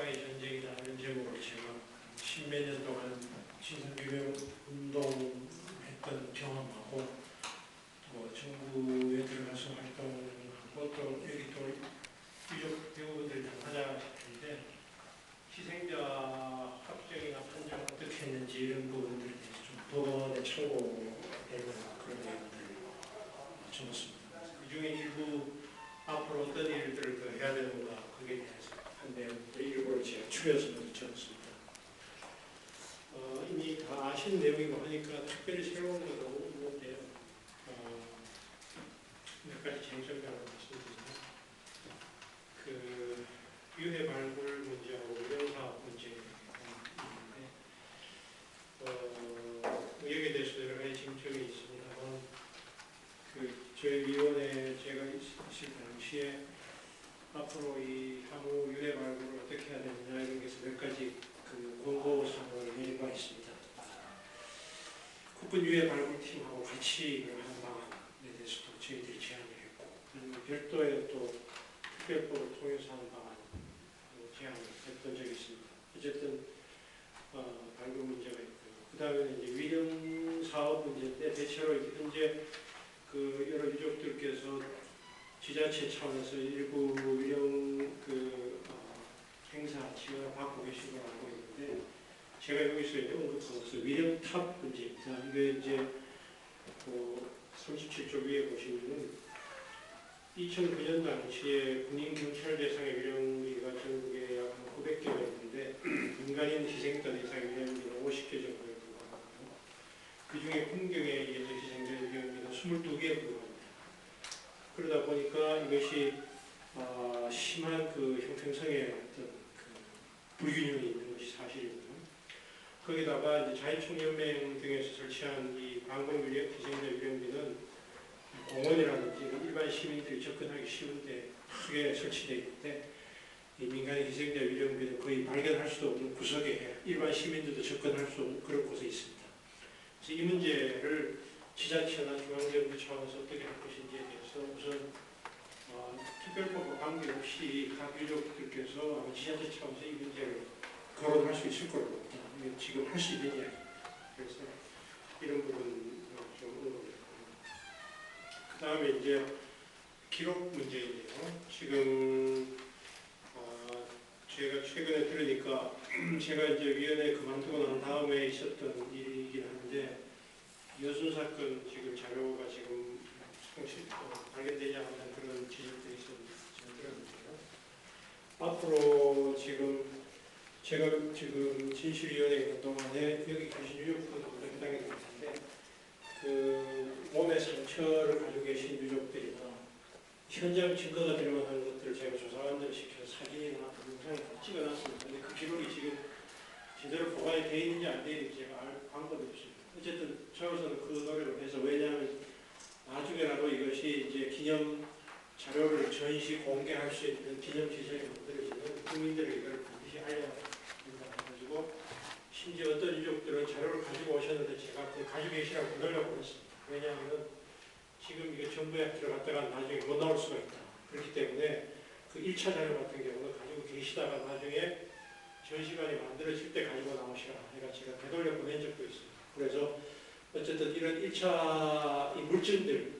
한국과의 전쟁이라는 제목으로 제가 십몇 년 동안 신선교육 운동했던 경험하고 또 정부에 들어가서 활동하고 또 여기 또 유족 배우분들이 당사자 시키는데 희생자 확정이나 판정 어떻게 했는지 이런 대해서 좀 법원에 청구되는 그런 내용들을 적었습니다. 그 중에 일부 앞으로 어떤 일들을 더 해야 되는가 거기에 대해서 한 내용들 일부를 제가 추려서 적었습니다. 어, 이미 다 아시는 내용이고 하니까 특별히 새로운 건없는데요. 어, 몇 가지 쟁점을 말씀드리면 그 유해 발굴 문제하고 의료사업 문제 있는데 어, 여기에 대해서 여러 가지 쟁점이 있습니다만 그 저희 위원회 제가 있- 있을 당시에 앞으로 이 향후 유해 발굴을 어떻게 해야 되느냐 이런 게서 몇 가지 그 권고사항을 내린 바 있습니다. 유해 발굴팀하고 같이 하는 방안에 대해서도 저희들이 제안을 했고 그리고 별도의 또 특별법을 통해서 하는 방안 제안을 했던 적이 있습니다. 어쨌든 어, 발굴 문제가 있고요. 그 다음에 이제 위령 사업 문제인데 대체로 현재 그 여러 유족들께서 지자체 차원에서 일부 위령 그 어, 행사 지원을 받고 계신 걸 알고 있는데 제가 여기서 이제 언급한 것은 위령 탑 문제입니다. 이게 이제 그 37조 위에 보시면은 2009년 당시에 군인 경찰 대상의 위령비가 전국에 약 900개가 있는데 민간인 희생자 대상의 위령비는 50개 정도에 불과하고요. 그 중에 군경에 의해서 희생된 위령비는 22개에 불과합니다. 그러다 보니까 이것이 아, 심한 그 형평성의 어떤 그 불균형이 있는 것이 사실이고요. 거기다가 이제 자유총연맹 등에서 설치한 이 방공 위령 희생자 위령비는 공원이라든지 일반 시민들이 접근하기 쉬운데 크게 설치되어 있는데 이 민간인 희생자 위령비는 거의 발견할 수도 없는 구석에 일반 시민들도 접근할 수 없는 그런 곳에 있습니다. 그래서 이 문제를 지자체나 중앙정부 차원에서 어떻게 할 것인지에 대해서 우선 어, 특별법과 관계없이 각 유족들께서 지자체 차원에서 이 문제를 거론할 수 있을. 이게 지금 할 수 있는 이야기. 그래서 이런 부분 좀 언급을 그 다음에 이제 기록 문제인데요. 지금 어, 제가 최근에 들으니까 제가 이제 위원회 그만두고 난 다음에 있었던 일이긴 한데 여순 사건 지금 자료가 지금 성실 어, 발견되지 않는 그런 지적들이 있었는데. 앞으로 제가 지금 진실위원회 있는 동안에 여기 계신 유족분들도 해당이 될 텐데 그 몸의 상처를 가지고 계신 유족들이나 현장 증거가 될 만한 것들을 제가 조사관들을 시켜서 사진이나 동영상을 다 찍어놨습니다. 근데 그 기록이 지금 제대로 보관이 돼 있는지 안돼 있는지 제가 알 방법이 없습니다. 어쨌든 저로서는 그 노력을 해서 왜냐하면 나중에라도 이것이 이제 기념 자료를 전시 공개할 수 있는 기념 시설이 만들어지면 국민들에게 이걸 반드시 알려야 해가지고 심지어 어떤 유족들은 자료를 가지고 오셨는데 제가 그 가지고 계시라고 그러려고 했습니다. 왜냐하면 지금 이게 정부에 들어갔다가 나중에 못 나올 수가 있다. 그렇기 때문에 그 1차 자료 같은 경우는 가지고 계시다가 나중에 전시관이 만들어질 때 가지고 나오시라 해가 제가 되돌려 보낸 적도 있습니다. 그래서 어쨌든 이런 1차 이 물증들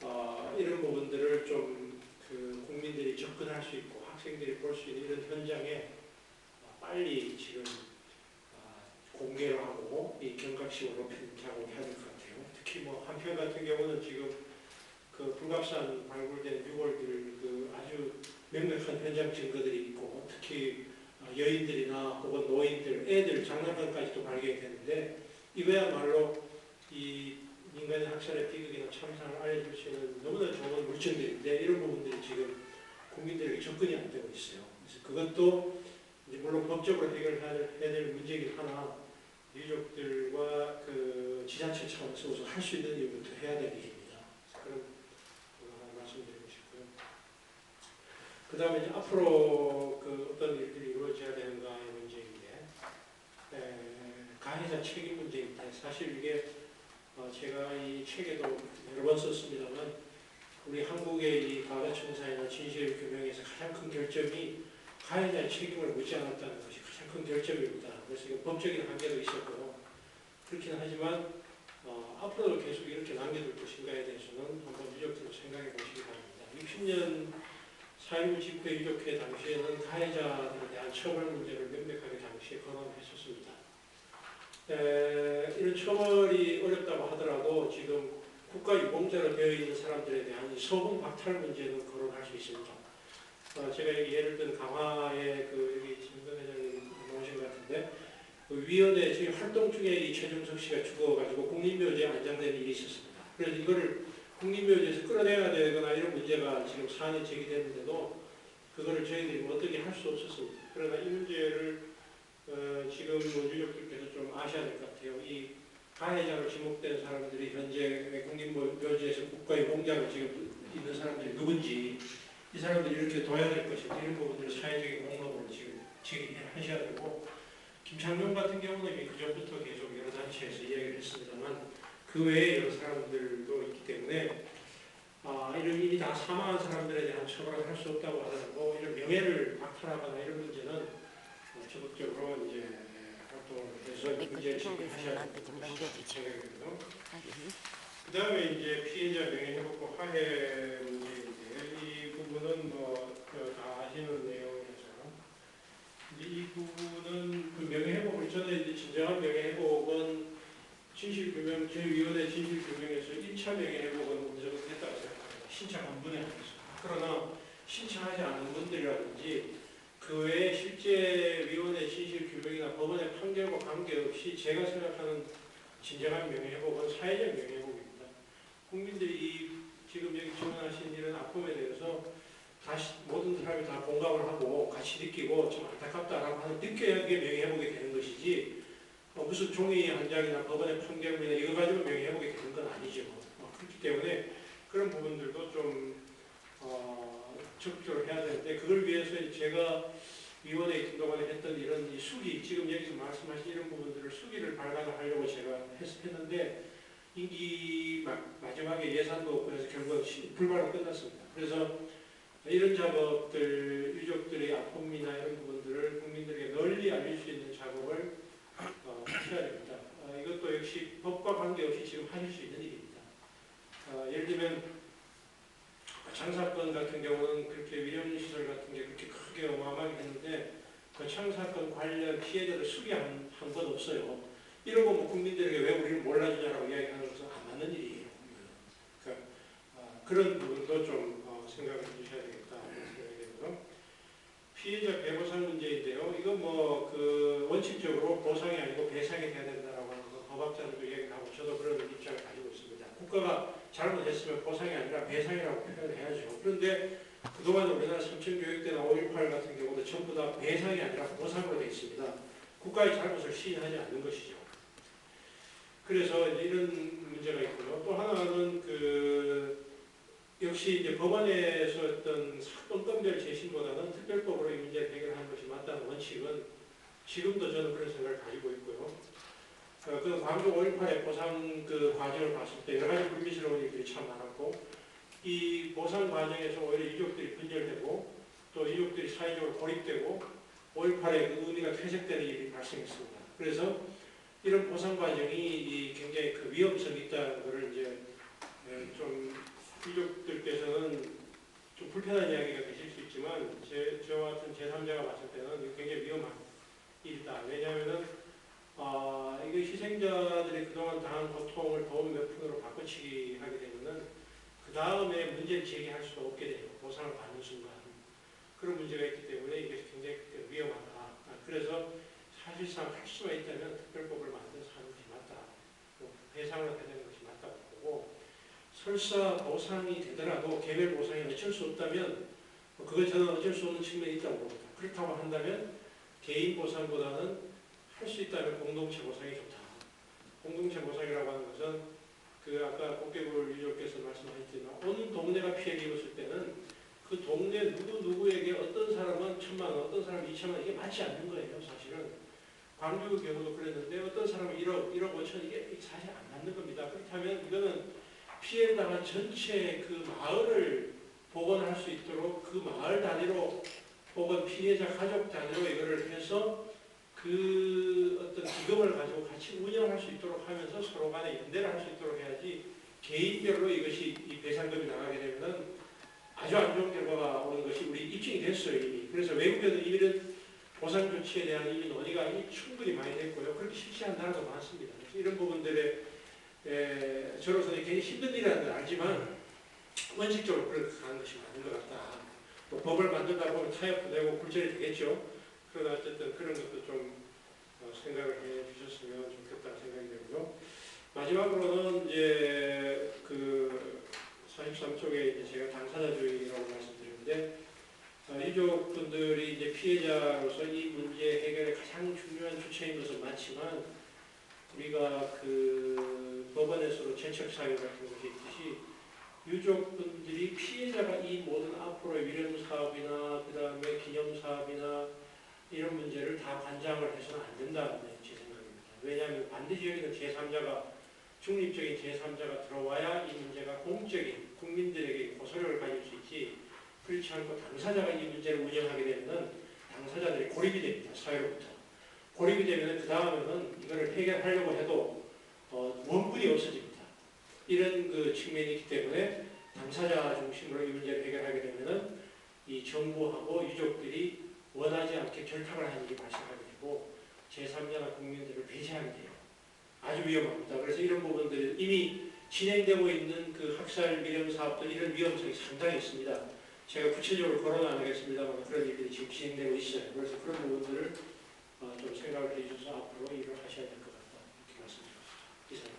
어, 이런 부분들을 좀 그 국민들이 접근할 수 있고 학생들이 볼 수 있는 이런 현장에 어, 빨리 지금 아, 공개를 하고 이 경각심을 높이는 작업을 해야 될 것 같아요. 특히 뭐 한편 같은 경우는 지금 그 불갑산 발굴된 유골들 그 아주 명백한 현장 증거들이 있고 특히 어, 여인들이나 혹은 노인들, 애들 장난감까지도 발견이 됐는데 이거야말로 이 민간인 학살의 비극이나 참사를 알려줄 수 있는 너무나 좋은 물증들인데 이런 부분들이 지금 국민들에게 접근이 안 되고 있어요. 그래서 그것도 물론 법적으로 해결해야 될, 해야 될 문제이긴 하나 유족들과 그 지자체 차원에서 우선 할 수 있는 일부터 해야 될 일입니다. 그런 말씀드리고 싶고요. 그 다음에 이제 앞으로 그 어떤 일들이 이루어져야 되는가의 문제인데 에, 가해자 책임 문제인데 사실 이게 어, 제가 이 책에도 여러 번 썼습니다만 우리 한국의 이 과거청사이나 진실 규명에서 가장 큰 결점이 가해자의 책임을 묻지 않았다는 것이 가장 큰 결점입니다. 그래서 이거 법적인 한계도 있었고요. 그렇긴 하지만 어, 앞으로도 계속 이렇게 남겨둘 것인가에 대해서는 한번 유족들도 생각해 보시기 바랍니다. 60년 4.19 집회 유족회 당시에는 가해자들에 대한 처벌 문제를 명백하게 당시에 거론했었습니다. 에, 이런 처벌이 어렵다고 하더라도 지금 국가 유공자로 되어 있는 사람들에 대한 이 소금 박탈 문제는 거론할 수 있습니다. 어, 제가 여기 예를 들면 강화에 그 여기 진경 회장 같은데 그 위원회 지금 활동 중에 이 최종석 씨가 죽어가지고 국립묘지에 안장되는 일이 있었습니다. 그래서 이거를 국립묘지에서 끌어내야 되거나 이런 문제가 지금 사안이 제기됐는데도 그거를 저희들이 뭐 어떻게 할 수 없었습니다. 그러나 이 문제를 어, 지금 뭐 유족들께서 좀 아셔야 될 것 같아요. 이 가해자로 지목된 사람들이 현재 국립묘지에서 국가의 공장을 지금 있는 사람들이 누군지 이 사람들이 이렇게 둬야 될 것인지 이런 부분들을 사회적인 공론으로 지금 제기하셔야 되고 김창룡 같은 경우는 이미 그전부터 계속 여러 단체에서 이야기를 했습니다만 그 외에 여러 사람들도 있기 때문에 아, 이런 일이 다 사망한 사람들에 대한 처벌을 할 수 없다고 하더라도 이런 명예를 박탈하거나 이런 문제는 어, 적극적으로 이제 활동을 해서 문제를 제기하셔야. 생각이거든요. 그 다음에 이제 피해자 명예회복과 화해 문제인데 이 부분은 뭐 다 아시는 내용 이 부분은 그 명예회복을 저는 이제 진정한 명예회복은 진실규명 저희 위원회 진실규명에서 1차 명예회복은 무조건 했다고 생각합니다. 신청 한 분에 한해서 그러나 신청하지 않은 분들이라든지 그 외에 실제 위원회 진실규명이나 법원의 판결과 관계없이 제가 생각하는 진정한 명예회복은 사회적 명예회복입니다. 국민들이 이 지금 여기 증언하신 이런 아픔에 대해서 다시 모든 사람이 다 공감을 하고 같이 느끼고 좀 안타깝다라고 하는 느껴야 그게 명예회복이 되는 것이지 어, 무슨 종이 한 장이나 법원의 판결문이나 이거 가지고 명예회복이 되는 건 아니죠. 어, 그렇기 때문에 그런 부분들도 좀 어, 적극적으로 해야 되는데 그걸 위해서 제가 위원회에 그동안에 했던 이런 이 수기, 지금 여기서 말씀하신 이런 부분들을 수기를 발간하려고 제가 했, 했는데 임기 마, 마지막에 예산도 없고 해서 결국 시- 불발로 끝났습니다. 그래서 이런 작업들, 유족들의 아픔이나 이런 부분들을 국민들에게 널리 알릴 수 있는 작업을 어, 하셔야 됩니다. 어, 이것도 역시 법과 관계없이 지금 하실 수 있는 일입니다. 어, 예를 들면 장사건 같은 경우는 그렇게 위험시설 같은 게 그렇게 크게 어마어마하게 했는데 그 창사건 관련 피해자를 수리한 한 건 없어요. 이런 거뭐 국민들에게 왜 우리를 몰라주냐라고 이야기하는 것은 안 맞는 일이에요. 그러니까 아, 그런 부분도 좀 어, 생각해 주셔야 되겠다 이런 생각이 되고요. 피해자 배보상 문제인데요. 이거 뭐그 원칙적으로 보상이 아니고 배상이 돼야 된다라고 하는 거 법학자들도 이야기를 하고 저도 그런 입장을 가지고 있습니다. 국가가 잘못했으면 보상이 아니라 배상이라고 표현을 해야죠. 그런데 그동안 우리나라 삼천교육대나 5.18 같은 경우도 전부 다 배상이 아니라 보상으로 되어 있습니다. 국가의 잘못을 시인하지 않는 것이죠. 그래서 이런 문제가 있고요. 또 하나는 그 역시 이제 법원에서 어떤 사건 건별 재심보다는 특별법으로 이 문제를 해결하는 것이 맞다는 원칙은 지금도 저는 그런 생각을 가지고 있고요. 어, 그 광주 5.18의 보상 그 과정을 봤을 때 여러 가지 불미스러운 일들이 참 많았고 이 보상 과정에서 오히려 유족들이 분열되고 또 유족들이 사회적으로 고립되고 5.18의 그 의미가 퇴색되는 일이 발생했습니다. 그래서 이런 보상 과정이 이 굉장히 그 위험성이 있다는 것을 이제 예, 좀좀 불편한 이야기가 되실 수 있지만 제, 저와 같은 제3자가 봤을 때는 굉장히 위험한 일이다. 왜냐하면은 아, 이게 희생자들이 그동안 당한 고통을 돈몇 푼으로 바꿔치기 하게 되면은 그 다음에 문제를 제기할 수가 없게 돼요. 보상을 받는 순간. 그런 문제가 있기 때문에 이게 굉장히 위험하다. 아, 그래서 사실상 할 수만 있다면 특별법을 하는 것이 맞다. 또 배상을 해야 되는 것이 맞다고 설사 보상이 되더라도 개별 보상이 어쩔 수 없다면 뭐 그건 저는 어쩔 수 없는 측면이 있다고 봅니다. 그렇다고 한다면 개인 보상보다는 할 수 있다면 공동체 보상이 좋다. 공동체 보상이라고 하는 것은 그 아까 꽃게불 유족께서 말씀하셨지만 온 동네가 피해를 입었을 때는 그 동네 누구 누구에게 어떤 사람은 천만 원, 어떤 사람은 이천만 원 이게 맞지 않는 거예요, 사실은. 광주 경우도 그랬는데 어떤 사람은 1억, 1억 5천 이게 사실 안 맞는 겁니다. 그렇다면 이거는 당한 전체 그 마을을 복원할 수 있도록 그 마을 단위로 혹은 피해자 가족 단위로 이거를 해서 그 어떤 기금을 가지고 같이 운영할 수 있도록 하면서 서로 간에 연대를 할 수 있도록 해야지 개인별로 이것이 이 배상금이 나가게 되면은 아주 안 좋은 결과가 오는 것이 우리 입증이 됐어요 이미. 그래서 외국에도 이런 보상 조치에 대한 이미 논의가 충분히 많이 됐고요. 그렇게 실시한 나라도 많습니다. 이런 부분들에 에, 저로서는 굉장히 힘든 일이라는 걸 알지만 원칙적으로 그렇게 가는 것이 맞는 것 같다. 또 법을 만들다 보면 타협도 되고 굴절이 되겠죠. 그러나 어쨌든 그런 것도 좀 어, 생각을 해 주셨으면 좋겠다 생각이 되고요. 마지막으로는 이제 그 43쪽에 이제 제가 당사자주의라고 말씀드렸는데 어, 유족분들이 이제 피해자로서 이 문제 해결에 가장 중요한 주체인 것은 맞지만 우리가 그 법원에서도 제척 사유 같은 것이 있듯이 유족분들이 피해자가 이 모든 앞으로의 위령 사업이나 그 다음에 기념 사업이나 이런 문제를 다 관장을 해서는 안 된다는 제 생각입니다. 왜냐하면 반드시 여기는 제3자가 중립적인 제3자가 들어와야 이 문제가 공적인 국민들에게 고소력을 가질 수 있지 그렇지 않고 당사자가 이 문제를 운영하게 되면 당사자들이 고립이 됩니다. 사회로부터. 고립이 되면 그 다음에는 이거를 해결하려고 해도 어, 원군이 없어집니다. 이런 그 측면이 있기 때문에 당사자 중심으로 이 문제를 해결하게 되면은 이 정부하고 유족들이 원하지 않게 결탁을 하는 일이 발생하게 되고 제3자나 국민들을 배제하게 돼요. 아주 위험합니다. 그래서 이런 부분들 이미 진행되고 있는 그 학살 미령 사업들 이런 위험성이 상당히 있습니다. 제가 구체적으로 거론은 안 하겠습니다만 그런 일들이 지금 진행되고 있어요. 그래서 그런 부분들을 어, 좀 생각을 해주셔서 앞으로 일을 하셔야 될 것 같다. 이렇게 말씀드립니다. 이상.